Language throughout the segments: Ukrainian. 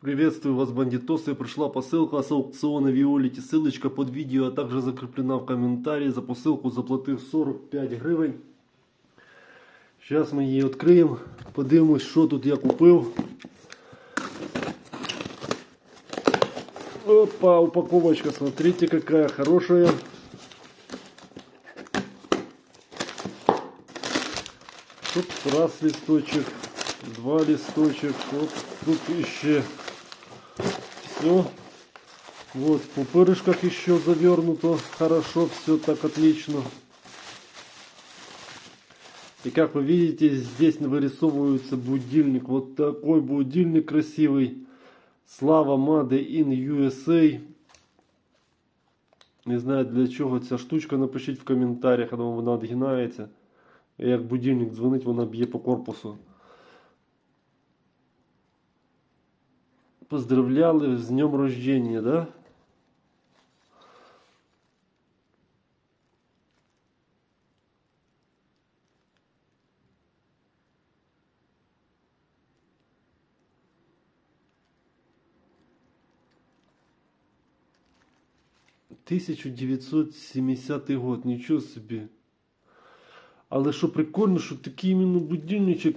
Приветствую вас, бандитосы. Пришла посылка с аукциона Виолити. Ссылочка под видео, а также закреплена в комментарии. За посилку заплатив 45 гривень. Зараз ми її відкриємо. Подивимось, що тут я купив. Опа, упаковочка, смотрите, какая хорошая. Тут раз листочек, два листочек, вот тут еще все. Вот в пупырышках еще завернуто, хорошо, все так отлично. И как вы видите, здесь вырисовывается будильник. Вот такой будильник красивый. Слава Made in USA. Не знаю для чого ця штучка, напишіть в коментарях, або вона відгинається. І Як будильник дзвонить, вона б'є по корпусу. Поздравляли з днем рождения, да? Тисячу 1970 год, нічого собі. Але що прикольно, що такий іменно будильничок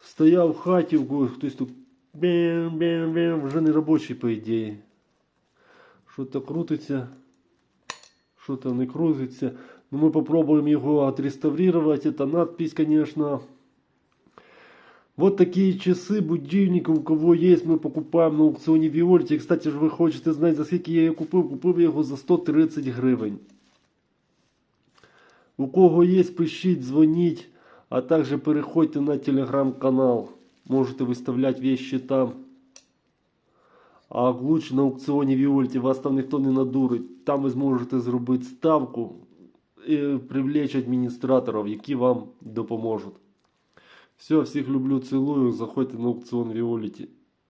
стояв в хаті, у когось хтось тут бем-бем-бем, вже не робочий, по ідеї. Що-то крутиться, що-то не крутиться. Ну, ми попробуем його отреставрировать. Это надпись, конечно. Вот такие часы, будильники, у кого есть, мы покупаем на аукционе Виольти. Кстати ж, ви хочете знати, за скільки я його купив? Купив його за 130 гривень. У кого є, пишіть, дзвоніть, а також переходьте на телеграм-канал. Можете виставляти вещи там. А лучше на аукціоні Віольті вас там ніхто не надурить. Там ви зможете зробити ставку і привлечь адміністраторів, які вам допоможуть. Все, всіх люблю, цілую. Заходьте на аукціон Віоліті.